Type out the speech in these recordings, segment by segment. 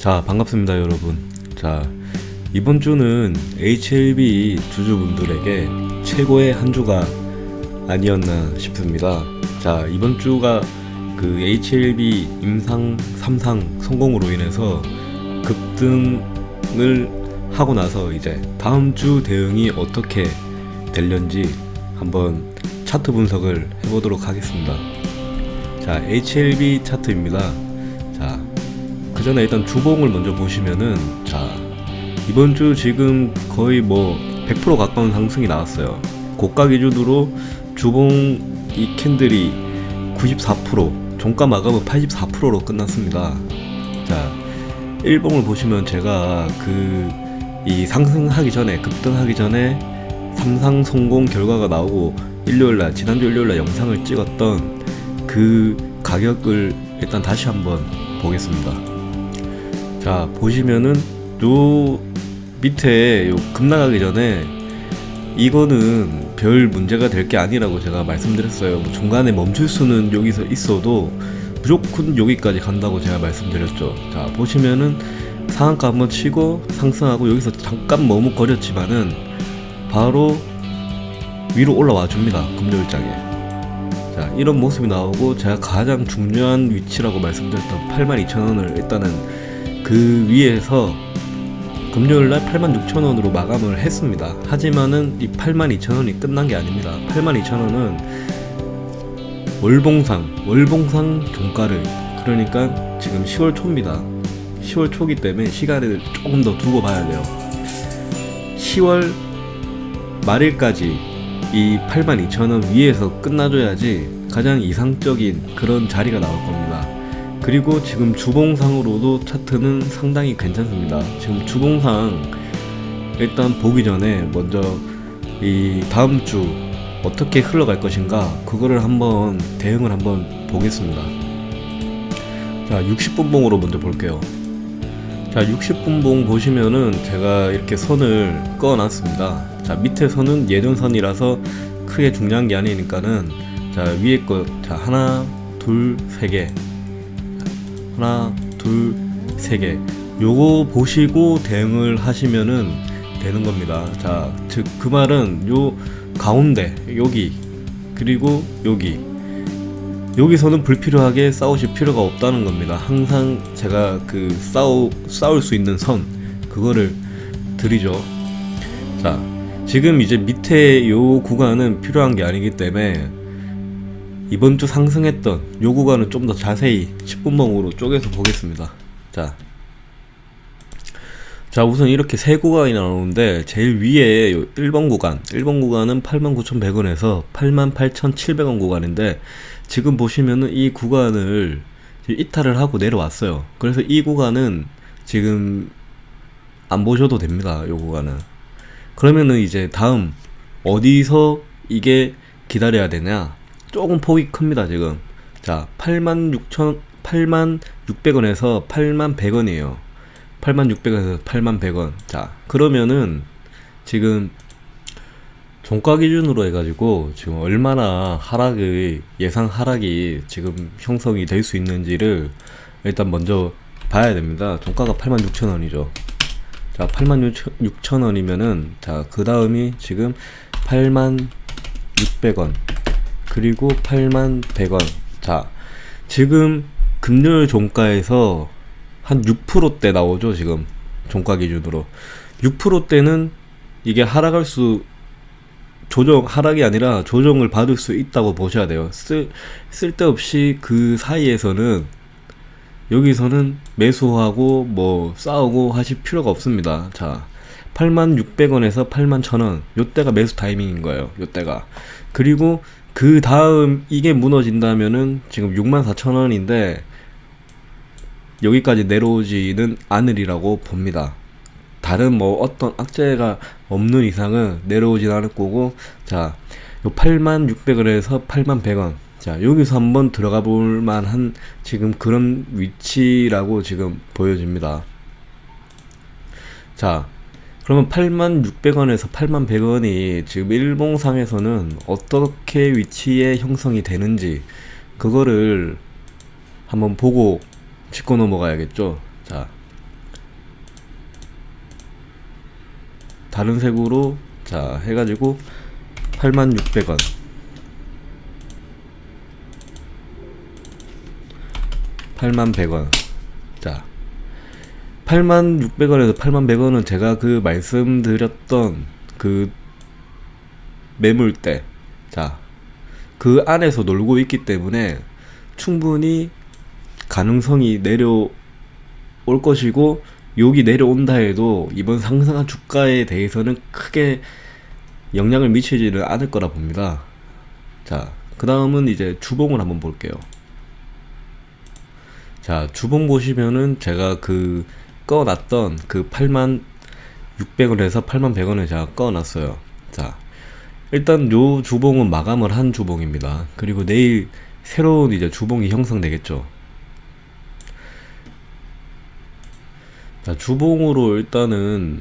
자, 반갑습니다, 여러분. 자, 이번 주는 HLB 주주분들에게 최고의 한 주가 아니었나 싶습니다. 자, 이번 주가 그 HLB 임상 3상 성공으로 인해서 급등을 하고 나서 이제 다음 주 대응이 어떻게 될런지 한번 차트 분석을 해보도록 하겠습니다. 자, HLB 차트입니다. 자, 그 전에 일단 주봉을 먼저 보시면은 자 이번 주 지금 거의 뭐 100% 가까운 상승이 나왔어요. 고가 기준으로 주봉 이 캔들이 94% 종가 마감은 84%로 끝났습니다. 자 1봉을 보시면 제가 그 이 상승하기 전에 급등하기 전에 삼상 성공 결과가 나오고 일요일날 지난주 일요일날 영상을 찍었던 그 가격을 일단 다시 한번 보겠습니다. 자 보시면은 요 밑에 요 급나가기 전에 이거는 별 문제가 될 게 아니라고 제가 말씀드렸어요. 뭐 중간에 멈출 수는 여기서 있어도 무조건 여기까지 간다고 제가 말씀드렸죠. 자 보시면은 상한가 한번 치고 상승하고 여기서 잠깐 머뭇거렸지만은 바로 위로 올라와 줍니다. 금요일장에. 자 이런 모습이 나오고 제가 가장 중요한 위치라고 말씀드렸던 82,000원을 일단은 그 위에서 금요일날 86,000원으로 마감을 했습니다. 하지만은 이 82,000원이 끝난 게 아닙니다. 82,000원은 월봉상, 월봉상 종가를 그러니까 지금 10월 초입니다. 10월 초기 때문에 시간을 조금 더 두고 봐야 돼요. 10월 말일까지 이 82,000원 위에서 끝나줘야지 가장 이상적인 그런 자리가 나올 겁니다. 그리고 지금 주봉상으로도 차트는 상당히 괜찮습니다. 지금 주봉상 일단 보기 전에 먼저 이 다음 주 어떻게 흘러갈 것인가 그거를 한번 대응을 한번 보겠습니다. 자, 60분 봉으로 먼저 볼게요. 자, 60분 봉 보시면은 제가 이렇게 선을 꺼 놨습니다. 자, 밑에 선은 예전 선이라서 크게 중요한 게 아니니까는 자, 위에 거 자, 하나, 둘, 세 개. 하나, 둘, 세 개. 요거 보시고 대응을 하시면은 되는 겁니다. 자, 즉 그 말은 요 가운데 여기 그리고 여기 여기서는 불필요하게 싸우실 필요가 없다는 겁니다. 항상 제가 그 싸우 싸울 수 있는 선 그거를 드리죠. 자, 지금 이제 밑에 요 구간은 필요한 게 아니기 때문에 이번 주 상승했던 요 구간은 좀 더 자세히 10분봉으로 쪼개서 보겠습니다. 자. 자, 우선 이렇게 세 구간이 나오는데 제일 위에 요 1번 구간, 1번 구간은 89,100원에서 88,700원 구간인데 지금 보시면은 이 구간을 이탈을 하고 내려왔어요. 그래서 이 구간은 지금 안 보셔도 됩니다. 요 구간은. 그러면은 이제 다음 어디서 이게 기다려야 되냐? 조금 폭이 큽니다, 지금. 자, 8만 6천 8만 600원에서 8만 100원이에요. 8만 600원에서 8만 100원. 자, 그러면은 지금 종가 기준으로 해가지고 지금 얼마나 하락의 예상 하락이 지금 형성이 될 수 있는지를 일단 먼저 봐야 됩니다. 종가가 8만 6천 원이죠. 자, 8만 6천 원이면은 자, 그 다음이 지금 8만 600원 그리고 8만 100원. 자, 지금 금요일 종가에서 한 6%대 나오죠, 지금. 종가 기준으로. 6%대는 이게 하락할 수 조정 하락이 아니라 조정을 받을 수 있다고 보셔야 돼요. 쓸 쓸데없이 그 사이에서는 여기서는 매수하고 뭐 싸우고 하실 필요가 없습니다. 자, 86,600원에서 81,000원. 요때가 매수 타이밍인 거예요. 요때가. 그리고 그 다음 이게 무너진다면은 지금 64,000원인데 여기까지 내려오지는 않으리라고 봅니다. 다른 뭐 어떤 악재가 없는 이상은 내려오진 않을 거고 자, 요 86,600원에서 81,100원. 자, 여기서 한번 들어가 볼 만한 지금 그런 위치라고 지금 보여집니다. 자, 그러면 8만 600원에서 8만 100원이 지금 일봉상에서는 어떻게 위치에 형성이 되는지 그거를 한번 보고 짚고 넘어가야겠죠. 자. 다른 색으로 자, 해 가지고 8만 600원. 팔만 백원 자, 86,600원에서 81,100원은 제가 그 말씀드렸던 그 매물 대 자 그 안에서 놀고 있기 때문에 충분히 가능성이 내려올 것이고 여기 내려온다 해도 이번 상승한 주가에 대해서는 크게 영향을 미치지는 않을 거라 봅니다. 자, 그 다음은 이제 주봉을 한번 볼게요. 자, 주봉 보시면은 제가 그 꺼놨던 그 8만 600원에서 8만 100원에 제가 꺼놨어요. 자, 일단 요 주봉은 마감을 한 주봉입니다. 그리고 내일 새로운 이제 주봉이 형성되겠죠. 자, 주봉으로 일단은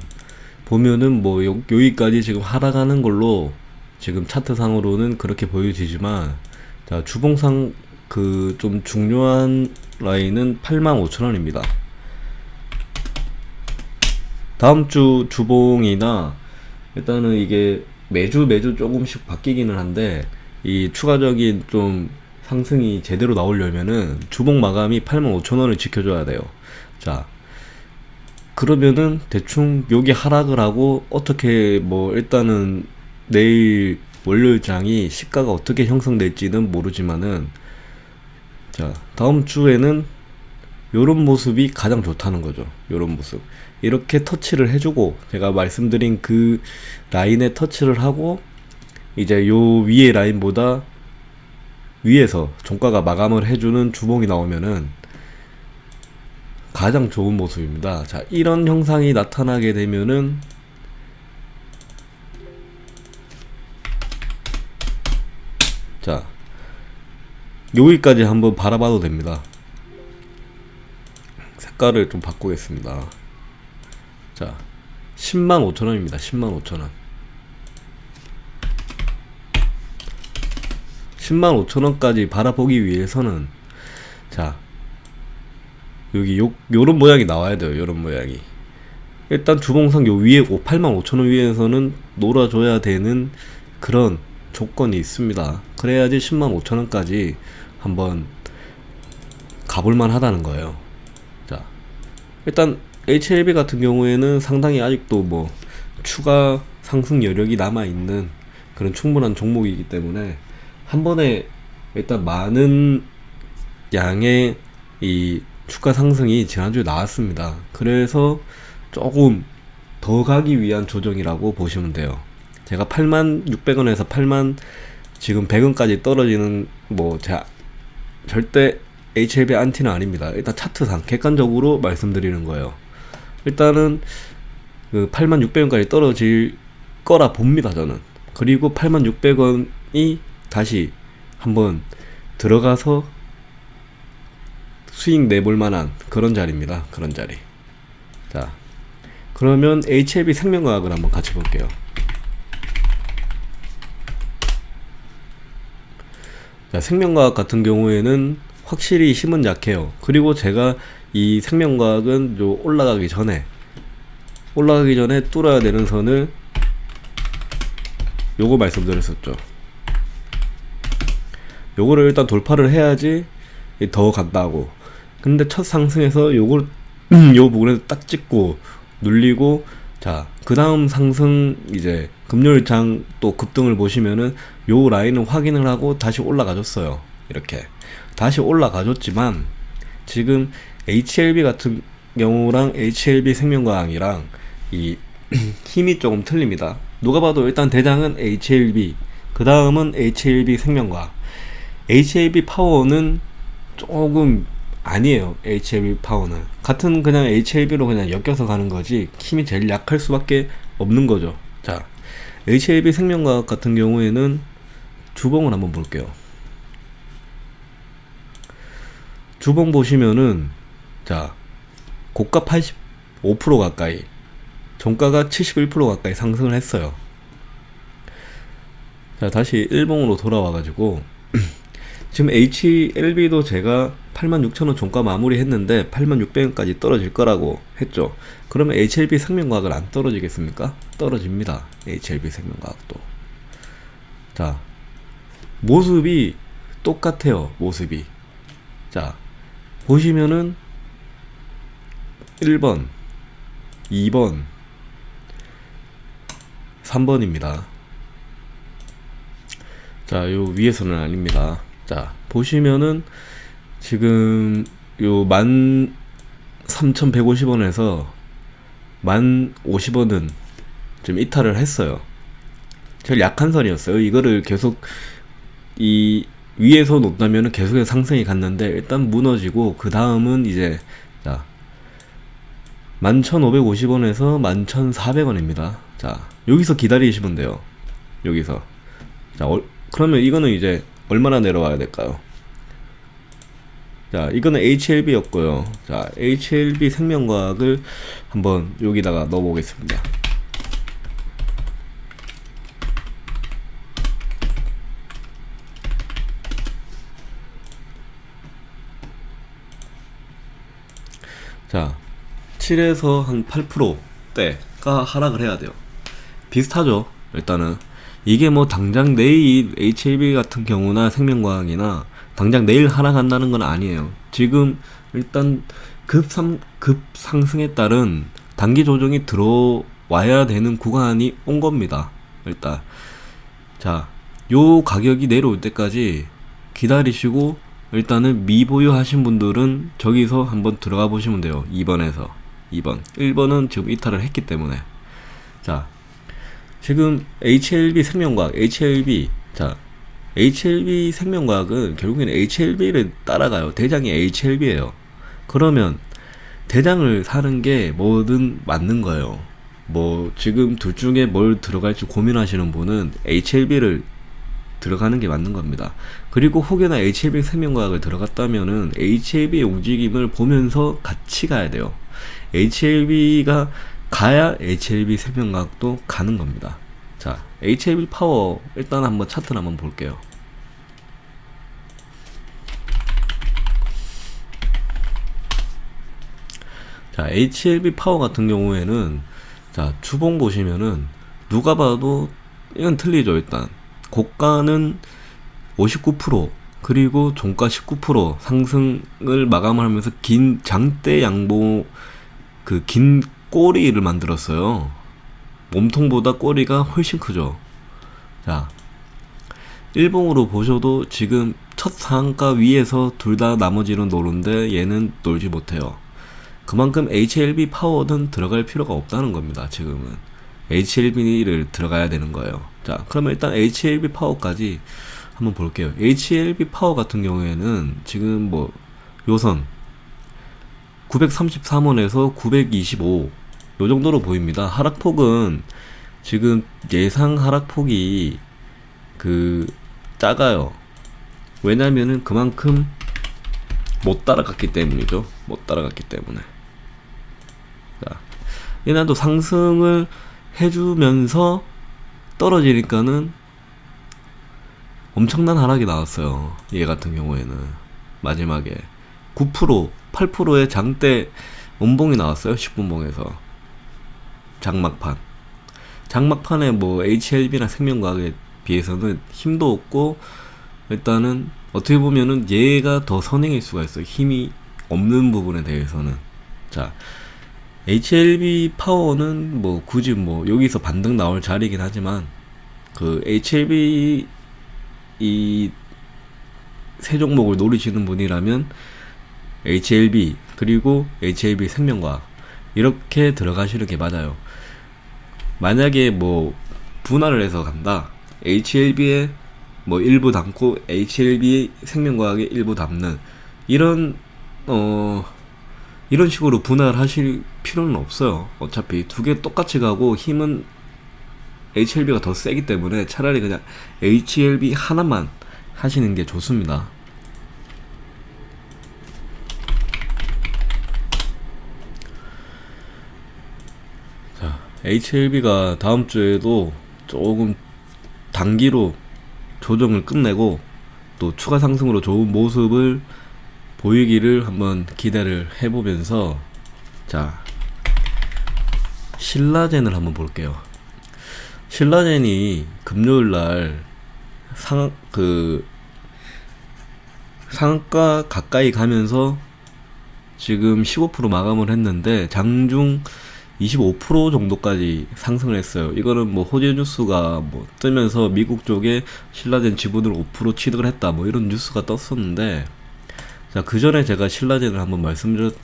보면은 뭐 요, 여기까지 지금 하락하는 걸로 지금 차트상으로는 그렇게 보여지지만 자, 주봉상 그 좀 중요한 라인은 85,000원입니다. 다음 주 주봉이나 일단은 이게 매주 매주 조금씩 바뀌기는 한데 이 추가적인 좀 상승이 제대로 나오려면은 주봉 마감이 85,000원을 지켜줘야 돼요. 자, 그러면은 대충 여기 하락을 하고 어떻게 뭐 일단은 내일 월요일장이 시가가 어떻게 형성될지는 모르지만은 자 다음 주에는 요런 모습이 가장 좋다는 거죠 요런 모습 이렇게 터치를 해주고 제가 말씀드린 그 라인에 터치를 하고 이제 요 위에 라인보다 위에서 종가가 마감을 해주는 주봉이 나오면은 가장 좋은 모습입니다. 자, 이런 형상이 나타나게 되면은 자, 여기까지 한번 바라봐도 됩니다. 색깔을 좀 바꾸겠습니다. 자, 10만 5천 원입니다. 10만 5천 원. 10만 5천 원까지 바라보기 위해서는 자, 여기 요, 요런 모양이 나와야 돼요. 요런 모양이. 일단 주봉상 요 위에 8만 5천 원 위에서는 놀아줘야 되는 그런 조건이 있습니다. 그래야지 10만 5천 원까지 한번 가볼만 하다는 거예요. 자, 일단 HLB 같은 경우에는 상당히 아직도 뭐 추가 상승 여력이 남아 있는 그런 충분한 종목이기 때문에 한 번에 일단 많은 양의 이 주가 상승이 지난주에 나왔습니다. 그래서 조금 더 가기 위한 조정이라고 보시면 돼요. 제가 8만 600원에서 8만 지금 100원까지 떨어지는 뭐 제가 절대 HLB 안티는 아닙니다. 일단 차트상 객관적으로 말씀드리는 거예요. 일단은 그 8만 600원까지 떨어질 거라 봅니다, 저는. 그리고 8만 600원이 다시 한번 들어가서 수익 내볼 만한 그런 자리입니다. 그런 자리. 자, 그러면 HLB 생명과학을 한번 같이 볼게요. 자, 생명과학 같은 경우에는 확실히 힘은 약해요. 그리고 제가 이 생명과학은 요 올라가기 전에 올라가기 전에 뚫어야 되는 선을 요거 말씀드렸었죠. 요거를 일단 돌파를 해야지 더 간다고. 근데 첫 상승에서 요걸 요 부분에서 딱 찍고 눌리고 자, 그 다음 상승 이제 금요일 장 또 급등을 보시면은 요 라인을 확인을 하고 다시 올라가줬어요. 이렇게. 다시 올라가줬지만 지금 HLB 같은 경우랑 HLB 생명과학이랑 이 힘이 조금 틀립니다. 누가 봐도 일단 대장은 HLB, 그 다음은 HLB 생명과학. HLB 파워는 조금 아니에요. HLB 파워는 같은 그냥 HLB로 그냥 엮여서 가는 거지 힘이 제일 약할 수밖에 없는 거죠. 자, HLB 생명과학 같은 경우에는 주봉을 한번 볼게요. 주봉 보시면은 자 고가 85% 가까이 종가가 71% 가까이 상승을 했어요. 자 다시 일봉으로 돌아와 가지고 지금 HLB도 제가 86,000원 종가 마무리 했는데 86,000원까지 떨어질 거라고 했죠. 그러면 HLB 생명과학은 안 떨어지겠습니까? 떨어집니다. HLB 생명과학도. 자, 모습이 똑같아요. 모습이. 자, 보시면은 1번, 2번, 3번입니다. 자, 요 위에서는 아닙니다. 자, 보시면은 지금 요 13,150원에서 1,050원은 좀 이탈을 했어요. 제일 약한 선이었어요. 이거를 계속 이 위에서 놓다면은 계속해서 상승이 갔는데 일단 무너지고 그 다음은 이제 자 11,550원에서 11,400원입니다. 자 여기서 기다리시면 돼요. 여기서 자 어, 그러면 이거는 이제 얼마나 내려와야 될까요? 자 이거는 HLB였고요. 자 HLB 생명과학을 한번 여기다가 넣어보겠습니다. 자, 7에서 한 8%대가 하락을 해야 돼요. 비슷하죠. 일단은 이게 뭐 당장 내일 HLB 같은 경우나 생명과학이나 당장 내일 하락한다는 건 아니에요. 지금 일단 급상 급상승에 따른 단기 조정이 들어와야 되는 구간이 온 겁니다. 일단 자, 요 가격이 내려올 때까지 기다리시고 일단은 미보유 하신 분들은 저기서 한번 들어가 보시면 돼요. 2번에서 2번. 1번은 지금 이탈을 했기 때문에 자, 지금 HLB 생명과학, HLB 자, HLB 생명과학은 결국에는 HLB를 따라가요. 대장이 HLB예요. 그러면 대장을 사는 게 뭐든 맞는 거예요. 뭐 지금 둘 중에 뭘 들어갈지 고민하시는 분은 HLB를 들어가는 게 맞는 겁니다. 그리고 혹여나 HLB 생명과학을 들어갔다면은 HLB의 움직임을 보면서 같이 가야 돼요. HLB가 가야 HLB 생명과학도 가는 겁니다. 자, HLB 파워 일단 한번 차트를 한번 볼게요. 자, HLB 파워 같은 경우에는 자, 주봉 보시면은 누가 봐도 이건 틀리죠, 일단. 고가는 59% 그리고 종가 19% 상승을 마감하면서 긴 장대 양보 그 긴 꼬리를 만들었어요. 몸통보다 꼬리가 훨씬 크죠. 자, 일봉으로 보셔도 지금 첫 상한가 위에서 둘 다 나머지는 노는데 얘는 놀지 못해요. 그만큼 HLB 파워는 들어갈 필요가 없다는 겁니다. 지금은 HLB를 들어가야 되는 거예요. 자, 그러면 일단 HLB 파워까지 한번 볼게요. HLB 파워 같은 경우에는 지금 뭐 요선 933원에서 925, 요 정도로 보입니다. 하락폭은 지금 예상 하락폭이 그 작아요. 왜냐면은 그만큼 못 따라갔기 때문이죠. 못 따라갔기 때문에. 자, 얘네도 상승을 해주면서 떨어지니까는 엄청난 하락이 나왔어요. 얘 같은 경우에는 마지막에 9% 8%의 장대 원봉이 나왔어요. 10분봉에서 장막판. 장막판에 뭐 HLB나 생명과학에 비해서는 힘도 없고 일단은 어떻게 보면은 얘가 더 선행일 수가 있어요. 힘이 없는 부분에 대해서는. 자, HLB 파워는 뭐 굳이 뭐 여기서 반등 나올 자리이긴 하지만 그 HLB 이 세 종목을 노리시는 분이라면 HLB 그리고 HLB 생명과학 이렇게 들어가시는 게 맞아요. 만약에 뭐 분할을 해서 간다. HLB에 뭐 일부 담고 HLB 생명과학에 일부 담는 이런 어 이런 식으로 분할하실 필요는 없어요. 어차피 두 개 똑같이 가고 힘은 HLB가 더 세기 때문에 차라리 그냥 HLB 하나만 하시는 게 좋습니다. 자, HLB가 다음 주에도 조금 단기로 조정을 끝내고 또 추가 상승으로 좋은 모습을 보이기를 한번 기대를 해보면서 자 신라젠을 한번 볼게요. 신라젠이 금요일 날 상 그 상가 가까이 가면서 지금 15% 마감을 했는데 장중 25% 정도까지 상승을 했어요. 이거는 뭐 호재 뉴스가 뭐 뜨면서 미국 쪽에 신라젠 지분을 5% 취득을 했다 뭐 이런 뉴스가 떴었는데 자 그 전에 제가 신라젠을 한번 말씀드렸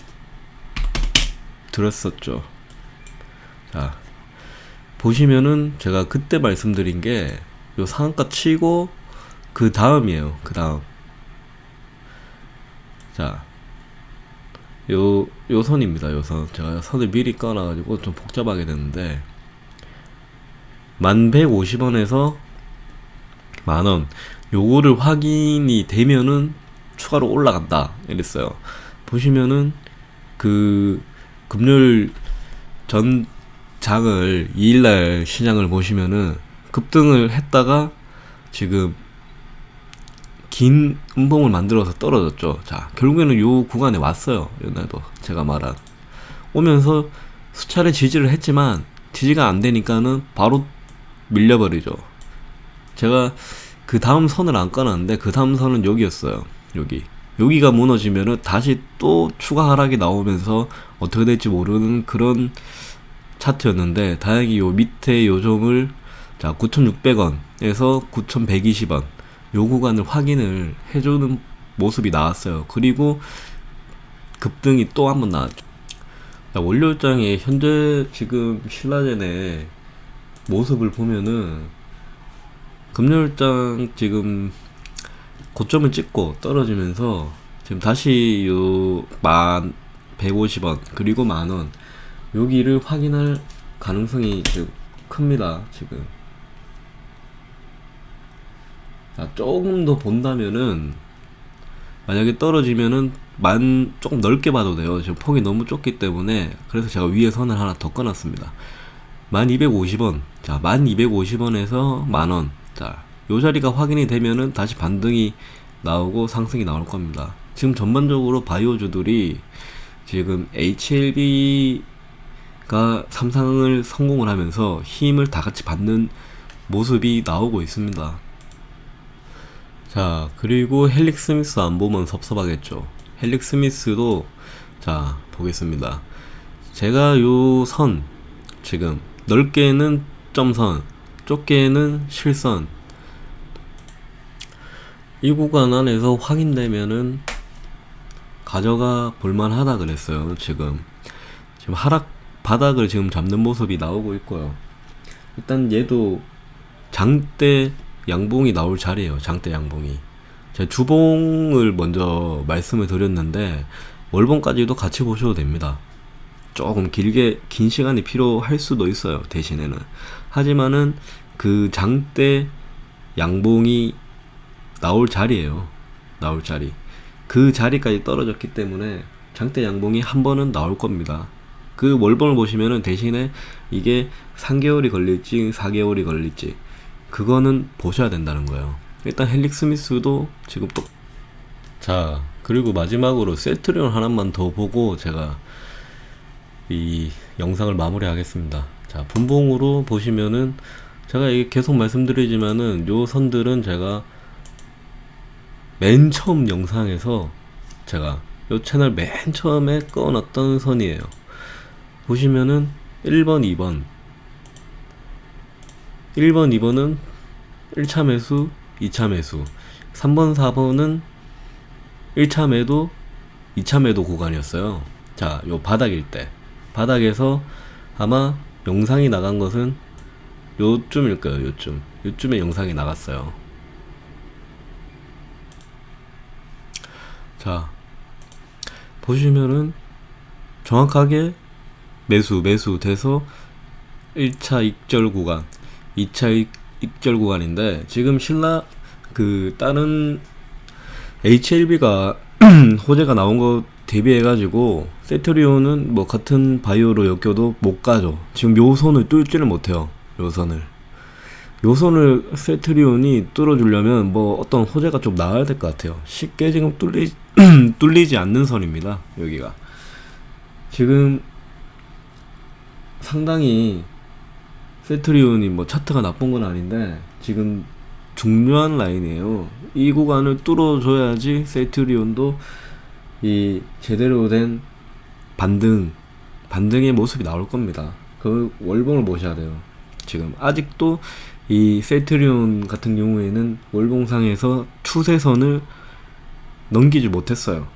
드렸었죠. 자 보시면은 제가 그때 말씀드린 게 요 상한가 치고 그 다음이에요. 그 다음 자, 요, 요 선입니다, 요 선. 제가 선을 미리 꺼놔가지고 좀 복잡하게 됐는데, 만 150원에서 만원. 요거를 확인이 되면은 추가로 올라간다. 이랬어요. 보시면은, 그, 금요일 전 장을, 2일날 시장을 보시면은, 급등을 했다가, 지금 긴 음봉을 만들어서 떨어졌죠. 자, 결국에는 요 구간에 왔어요. 옛날도 제가 말한 오면서 수차례 지지를 했지만 지지가 안 되니까는 바로 밀려버리죠. 제가 그 다음 선을 안 꺼놨는데 그 다음 선은 여기였어요. 여기. 여기가 무너지면은 다시 또 추가 하락이 나오면서 어떻게 될지 모르는 그런 차트였는데 다행히 요 밑에 요점을 자 9,600원에서 9,120원 요 구간을 확인을 해주는 모습이 나왔어요. 그리고 급등이 또 한 번 나왔죠. 월요일장에 현재 지금 신라젠의 모습을 보면은 금요일장 지금 고점을 찍고 떨어지면서 지금 다시 요만 150원 그리고 만원 여기를 확인할 가능성이 큽니다 지금 자, 조금 더 본다면은 만약에 떨어지면은 만 조금 넓게 봐도 돼요. 지금 폭이 너무 좁기 때문에 그래서 제가 위에 선을 하나 더 꺼놨습니다. 만 250원. 자, 만 250원에서 만원. 자, 요 자리가 확인이 되면은 다시 반등이 나오고 상승이 나올 겁니다. 지금 전반적으로 바이오주들이 지금 HLB가 삼상을 성공을 하면서 힘을 다 같이 받는 모습이 나오고 있습니다. 자, 그리고 헬릭 스미스 안 보면 섭섭하겠죠. 헬릭 스미스도 자, 보겠습니다. 제가 요 선 지금 넓게는 점선, 좁게는 실선 이 구간 안에서 확인되면은 가져가 볼만하다 그랬어요. 지금 지금 하락 바닥을 지금 잡는 모습이 나오고 있고요. 일단 얘도 장대 양봉이 나올 자리예요. 장대 양봉이. 제가 주봉을 먼저 말씀을 드렸는데 월봉까지도 같이 보셔도 됩니다. 조금 길게 긴 시간이 필요할 수도 있어요. 대신에는 하지만은 그 장대 양봉이 나올 자리예요. 나올 자리. 그 자리까지 떨어졌기 때문에 장대 양봉이 한 번은 나올 겁니다. 그 월봉을 보시면은 대신에 이게 3개월이 걸릴지 4개월이 걸릴지 그거는 보셔야 된다는 거예요. 일단 헬릭 스미스도 지금 또 자, 그리고 마지막으로 세트리온 하나만 더 보고 제가 이 영상을 마무리하겠습니다. 자, 분봉으로 보시면은 제가 이게 계속 말씀드리지만은 요 선들은 제가 맨 처음 영상에서 제가 요 채널 맨 처음에 꺼놨던 선이에요. 보시면은 1번, 2번 1번, 2번은 1차 매수, 2차 매수. 3번, 4번은 1차 매도, 2차 매도 구간이었어요. 자, 요 바닥일 때. 바닥에서 아마 영상이 나간 것은 요쯤일 거예요, 요쯤. 요쯤에 영상이 나갔어요. 자, 보시면은 정확하게 매수, 매수 돼서 1차 익절 구간, 2차 입절 구간인데 지금 신라 그 다른 HLB가 호재가 나온 거 대비해 가지고 세트리온은 뭐 같은 바이오로 엮여도 못 가죠. 지금 요 선을 뚫지를 못해요. 요 선을 요 선을 세트리온이 뚫어주려면 뭐 어떤 호재가 좀 나와야 될 것 같아요. 쉽게 지금 뚫리 뚫리지 않는 선입니다. 여기가 지금 상당히 세트리온이 뭐 차트가 나쁜 건 아닌데 지금 중요한 라인이에요. 이 구간을 뚫어줘야지 세트리온도 이 제대로 된 반등 반등의 모습이 나올 겁니다. 그 월봉을 보셔야 돼요. 지금 아직도 이 세트리온 같은 경우에는 월봉상에서 추세선을 넘기지 못했어요.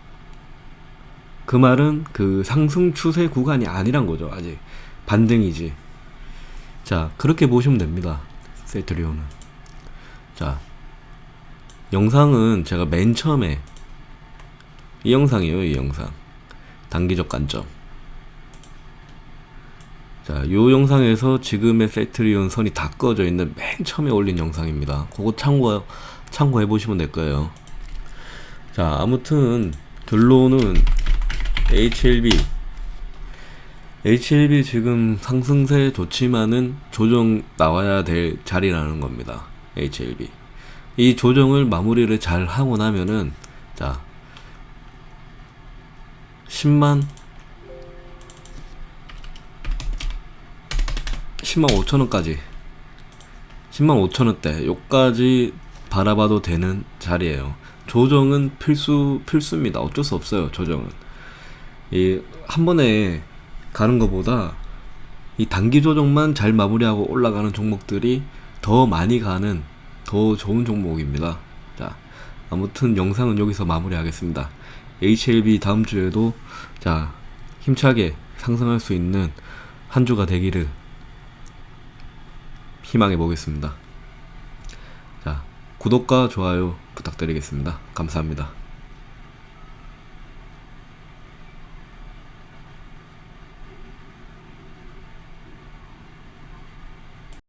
그 말은 그 상승 추세 구간이 아니란 거죠. 아직 반등이지. 자 그렇게 보시면 됩니다. 세트리온은. 자 영상은 제가 맨 처음에 이 영상이에요. 이 영상. 단기적 관점. 자, 요 영상에서 지금의 세트리온 선이 다 꺼져 있는 맨 처음에 올린 영상입니다. 그거 참고, 참고해 보시면 될 거예요. 자, 아무튼, 결론은 HLB. HLB 지금 상승세 좋지만은 조정 나와야 될 자리라는 겁니다. HLB. 이 조정을 마무리를 잘 하고 나면은, 자, 10만 10만 5천 원까지 10만 5천 원대 요까지 바라봐도 되는 자리예요. 조정은 필수 필수입니다. 어쩔 수 없어요. 조정은 이 한 번에 가는 것보다 이 단기 조정만 잘 마무리하고 올라가는 종목들이 더 많이 가는 더 좋은 종목입니다. 자, 아무튼 영상은 여기서 마무리하겠습니다. HLB 다음 주에도 자 힘차게 상승할 수 있는 한 주가 되기를 희망해 보겠습니다. 자, 구독과 좋아요 부탁드리겠습니다. 감사합니다.